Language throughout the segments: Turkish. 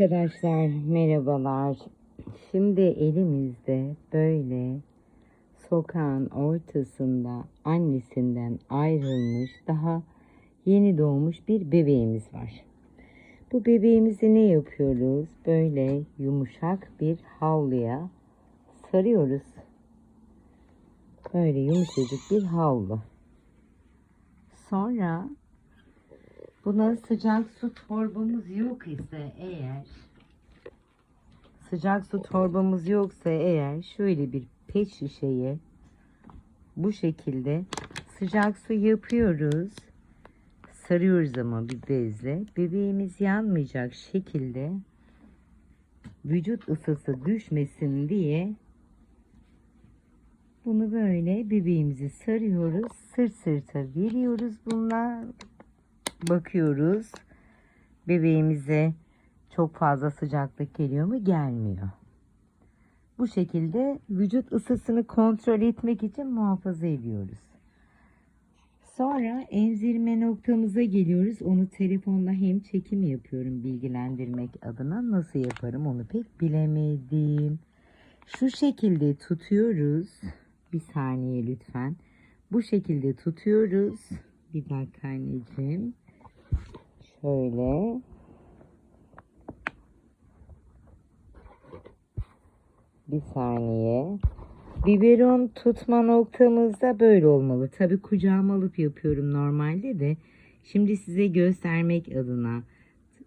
Arkadaşlar merhabalar. Şimdi elimizde böyle sokağın ortasında annesinden ayrılmış daha yeni doğmuş bir bebeğimiz var. Bu bebeğimizi ne yapıyoruz? Böyle yumuşak bir havluya sarıyoruz. Böyle yumuşacık bir havlu. Sonra Buna sıcak su torbamız yok ise eğer sıcak su torbamız yoksa eğer şöyle bir pet şişeye bu şekilde sıcak su yapıyoruz. Sarıyoruz ama bir bezle. Bebeğimiz yanmayacak şekilde vücut ısısı düşmesin diye bunu böyle bebeğimizi sarıyoruz. Sırt sırta veriyoruz bununla bakıyoruz. Bebeğimize çok fazla sıcaklık geliyor mu? Gelmiyor. Bu şekilde vücut ısısını kontrol etmek için muhafaza ediyoruz. Sonra emzirme noktamıza geliyoruz. Onu telefonla hem çekim yapıyorum bilgilendirmek adına. Nasıl yaparım onu pek bilemedim. Şu şekilde tutuyoruz. Bir saniye lütfen. Bu şekilde tutuyoruz. Bir dakika anneciğim. Şöyle. Bir saniye. Biberon tutma noktamızda böyle olmalı. Tabi kucağıma alıp yapıyorum normalde de. Şimdi size göstermek adına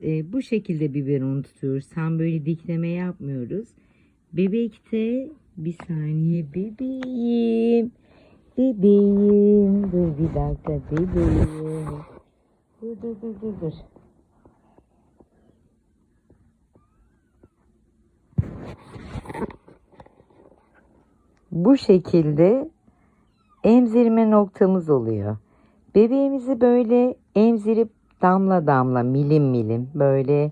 e, bu şekilde biberon tutuyoruz. Tam böyle dikleme yapmıyoruz. Bebekte bir saniye bebeğim. Bebeğim. Dur bir dakika bebeğim. Dur dur dur dur dur. Bu şekilde emzirme noktamız oluyor. Bebeğimizi böyle emzirip damla damla milim milim böyle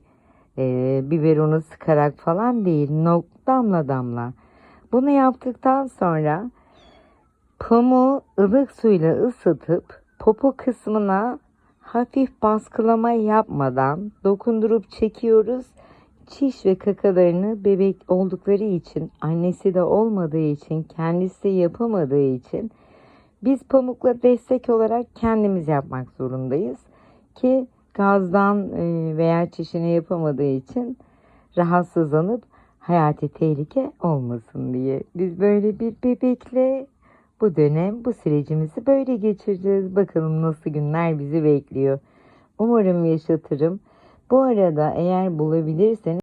e, biberonu sıkarak falan değil no, damla damla. Bunu yaptıktan sonra pamuğu ılık suyla ısıtıp popo kısmına hafif baskılama yapmadan dokundurup çekiyoruz. Çiş ve kakalarını bebek oldukları için, annesi de olmadığı için, kendisi yapamadığı için biz pamukla destek olarak kendimiz yapmak zorundayız. Ki gazdan e, veya çişini yapamadığı için rahatsızlanıp hayati tehlike olmasın diye. Biz böyle bir bebekle bu dönem bu sürecimizi böyle geçireceğiz. Bakalım nasıl günler bizi bekliyor. Umarım yaşatırım. Bu arada eğer bulabilirseniz